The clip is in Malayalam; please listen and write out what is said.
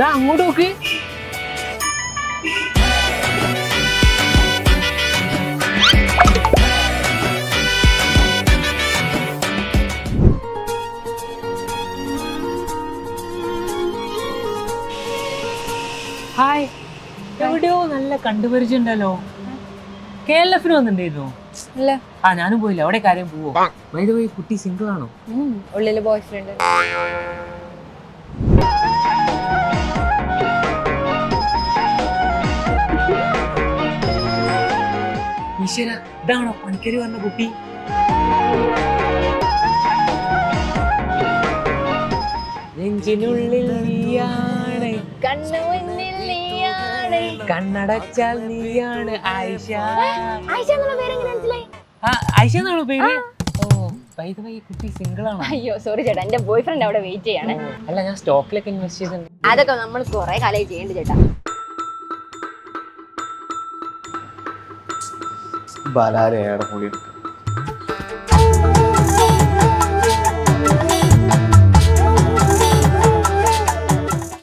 ദാ അങ്ങോട്ട് നോക്ക്. ഹായ്. എവിടെയോ നല്ല കണ്ടുപരിചയം ഉണ്ടല്ലോ കെ എൽ എഫിന് വന്നിട്ടുണ്ടായിരുന്നു അല്ല ആ ഞാനും പോയില്ല. അവിടെ കാര്യം പോവോ? വൈദ്യ കുട്ടി സിംഗിൾ ആണോ? ഉള്ളിൽ ബോയ് ഫ്രണ്ട് ഈശ്വര ഇതാണോ പണിക്കരി വന്ന കുട്ടി? നെഞ്ചിനുള്ളിൽ നീയാണ്. കണ്ണു മുന്നിൽ നീയാണ്. കണ്ണടച്ചാൽ നീയാണ് ആയിഷ. ആയിഷ എന്നുള്ള പേരെങ്ങനെ മനസ്സിലായി? ആ ആയിഷ എന്നാണോ പേര്? ഓ വൈദ്യ ഈ കുട്ടി സിംഗിൾ ആണോ? അയ്യോ സോറി ചേട്ടാ എന്റെ ബോയ് ഫ്രണ്ട് അവിടെ വെയിറ്റ് ചെയ്യാണ്. അല്ല ഞാൻ സ്റ്റോക്കിലൊക്കെ ഇൻവെസ്റ്റ് ചെയ്തിട്ടുണ്ട്. അതൊക്കെ നമ്മൾ കുറെ കാലമായി ചെയ്യേണ്ട ചേട്ടാ. ബലാരയുടെ പൊളി